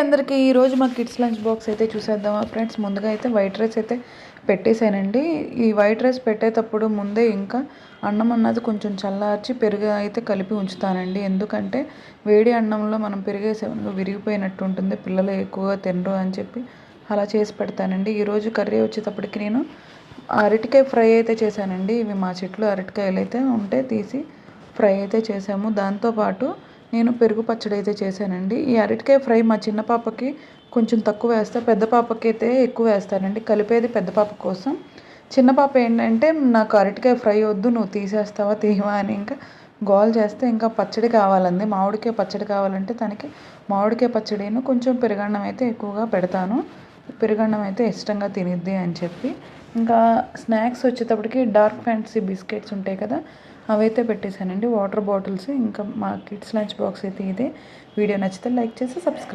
అందరికీ ఈరోజు మా కిడ్స్ లంచ్ బాక్స్ అయితే చూసేద్దామా ఫ్రెండ్స్. ముందుగా అయితే వైట్ రైస్ అయితే పెట్టేశానండి. ఈ వైట్ రైస్ పెట్టేటప్పుడు ముందే ఇంకా అన్నం అన్నది కొంచెం చల్లార్చి పెరుగు అయితే కలిపి ఉంచుతానండి. ఎందుకంటే వేడి అన్నంలో మనం పెరిగేసేమో విరిగిపోయినట్టు ఉంటుంది పిల్లలు ఎక్కువగా తినరు అని చెప్పి అలా చేసి పెడతానండి. ఈరోజు కర్రీ వచ్చేటప్పటికి నేను అరటికాయ ఫ్రై అయితే చేశానండి. ఇవి మా చెట్లు అరటికాయలు అయితే ఉంటే తీసి ఫ్రై అయితే చేసాము దాంతోపాటు నేను పెరుగు పచ్చడి అయితే చేశానండి. ఈ అరటికాయ ఫ్రై మా చిన్న పాపకి కొంచెం తక్కువ వేస్తా పెద్ద పాపకి అయితే ఎక్కువ వేస్తానండి. కలిపేది పెద్ద పాప కోసం. చిన్న పాప ఏంటంటే నాకు అరటికాయ ఫ్రై వద్దు నువ్వు తీసేస్తావా తీయవా అని ఇంకా గోల్ చేస్తే ఇంకా పచ్చడి కావాలండి మామిడికాయ పచ్చడి కావాలంటే తనకి మామిడికాయ పచ్చడిను కొంచెం పెరుగన్నం అయితే ఎక్కువగా పెడతాను. పెరుగన్నం అయితే ఇష్టంగా తినిద్ది అని చెప్పి. ఇంకా స్నాక్స్ వచ్చేటప్పటికి డార్క్ ఫ్యాంటసీ బిస్కెట్స్ ఉంటాయి కదా అవైతే పెట్టేశానండి. వాటర్ బాటిల్స్ ఇంకా మా కిడ్స్ లంచ్ బాక్స్ అయితే ఇదే. వీడియో నచ్చితే లైక్ చేసి సబ్స్క్రైబ్